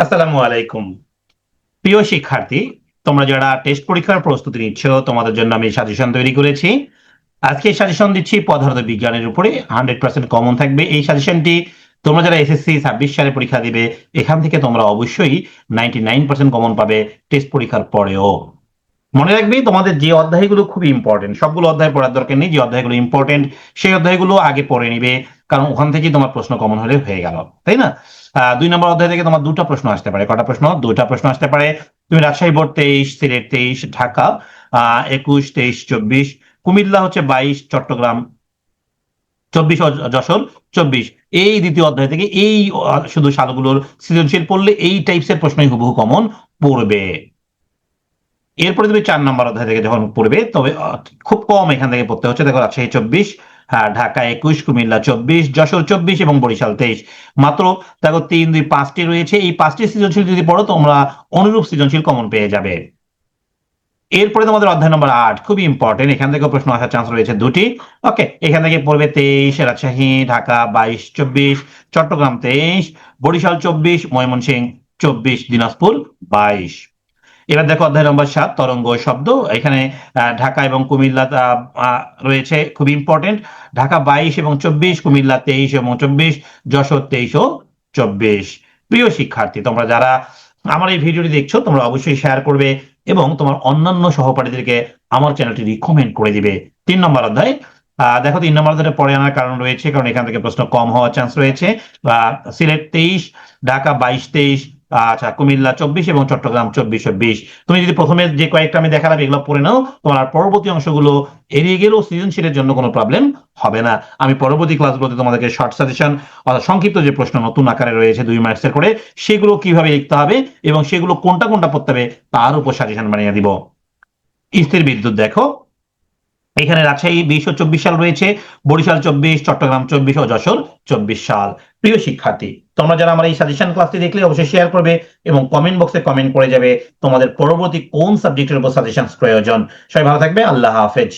আসসালামু আলাইকুম। প্রিয় শিক্ষার্থী, তোমরা যারা টেস্ট পরীক্ষার প্রস্তুতি নিচ্ছ, তোমাদের জন্য আমি সাজেশন তৈরি করেছি। আজকে সাজেশন দিচ্ছি পদার্থ বিজ্ঞানের উপরে। হান্ড্রেড পার্সেন্ট কমন থাকবে। এই সাজেশনটি তোমরা যারা এসএসসি ছাব্বিশ সালে পরীক্ষা দিবে, এখান থেকে তোমরা অবশ্যই নাইনটি নাইন পার্সেন্ট কমন পাবে টেস্ট পরীক্ষার পরেও। মনে রাখবে, তোমাদের যে অধ্যায়গুলো খুব ইম্পর্টেন্ট সবগুলো অধ্যায় পড়ার দরকার নেই। যে অধ্যায়গুলো ইম্পর্টেন্ট সেই অধ্যায়গুলো আগে পড়ে নিবে। কারণ ওখান থেকেই তোমার প্রশ্ন কমন হলে হয়ে গেল, তাই না? দুই নম্বর অধ্যায় থেকে তোমার দুটো প্রশ্ন আসতে পারে। কটা প্রশ্ন? দুটা প্রশ্ন আসতে পারে। তুমি রাজশাহী বোর্ড তেইশ, সিলেট তেইশ, ঢাকা একুশ, তেইশ, চব্বিশ, কুমিল্লা হচ্ছে বাইশ, চট্টগ্রাম চব্বিশ যশোর চব্বিশ। এই দ্বিতীয় অধ্যায় থেকে এই শুধু সালগুলোর সৃজনশীল পড়লে এই টাইপসের প্রশ্নই হুবহু কমন পড়বে। এরপরে তুমি চার নম্বর অধ্যায় থেকে যখন পড়বে, তবে খুব কম এখান থেকে পড়তে হচ্ছে। দেখো রাজশাহী চব্বিশ ঢাকা একুশ, কুমিল্লা চব্বিশ, যশোর চব্বিশ এবং বরিশাল তেইশ। মাত্র দেখো তিন, দুই, পাঁচটি রয়েছে। এই পাঁচটি সৃজনশীল যদি পড়ো, তোমরা অনুরূপ সৃজনশীল কমন পেয়ে যাবে। এরপরে তোমাদের অধ্যায় নম্বর আট খুবই ইম্পর্টেন্ট এখান থেকে প্রশ্ন আসার চান্স রয়েছে দুটি। ওকে এখান থেকে পড়বে তেইশ, রাজশাহী, ঢাকা বাইশ, চব্বিশ, চট্টগ্রাম তেইশ, বরিশাল চব্বিশ, ময়মনসিংহ চব্বিশ, দিনাজপুর বাইশ। এবার দেখো অধ্যায় নম্বর সাত, তরঙ্গ শব্দ। এখানে ঢাকা এবং কুমিল্লা রয়েছে, খুব ইম্পর্টেন্ট ঢাকা বাইশ এবং চব্বিশ, কুমিল্লা তেইশ এবং চব্বিশ, যশোর তেইশ ও চব্বিশ। প্রিয় শিক্ষার্থী, তোমরা যারা আমার এই ভিডিওটি দেখছ, তোমরা অবশ্যই শেয়ার করবে এবং তোমার অন্যান্য সহপাঠীদেরকে আমার চ্যানেলটি রিকমেন্ড করে দিবে। তিন নম্বর অধ্যায় দেখো তিন নম্বর অধ্যায়টা পড়ে আনার কারণ রয়েছে, কারণ এখান থেকে প্রশ্ন কম হওয়ার চান্স রয়েছে। সিলেট তেইশ, ঢাকা বাইশ তেইশ আচ্ছা কুমিল্লা চব্বিশ এবং চট্টগ্রাম চব্বিশ চব্বিশ তুমি যদি প্রথমে যে কয়েকটা আমি দেখালাম, এগুলো পড়ে নাও, তোমার আর পরবর্তী অংশগুলো এড়িয়ে গেলেও সৃজনশীলের জন্য কোনো প্রবলেম হবে না। আমি পরবর্তী ক্লাসগুলোতে তোমাদেরকে শর্ট সাজেশন অর্থাৎ সংক্ষিপ্ত যে প্রশ্ন নতুন আকারে রয়েছে দুই মার্কসের করে, সেগুলো কীভাবে লিখতে হবে এবং সেগুলো কোনটা কোনটা পড়তে হবে, তার উপর সাজেশন বানিয়ে দিব। স্থির বিদ্যুৎ দেখো। এখানে রাজশাহী বিশ ও চব্বিশ সাল রয়েছে, বরিশাল চব্বিশ, চট্টগ্রাম চব্বিশ ও যশোর চব্বিশ সাল। প্রিয় শিক্ষার্থী, তোমরা যারা আমার এই সাজেশন ক্লাসটি দেখলে অবশ্যই শেয়ার করবে এবং কমেন্ট বক্সে কমেন্ট করে যাবে তোমাদের পরবর্তী কোন সাবজেক্টের উপর সাজেশন প্রয়োজন। সবাই ভালো থাকবে, আল্লাহ হাফেজ।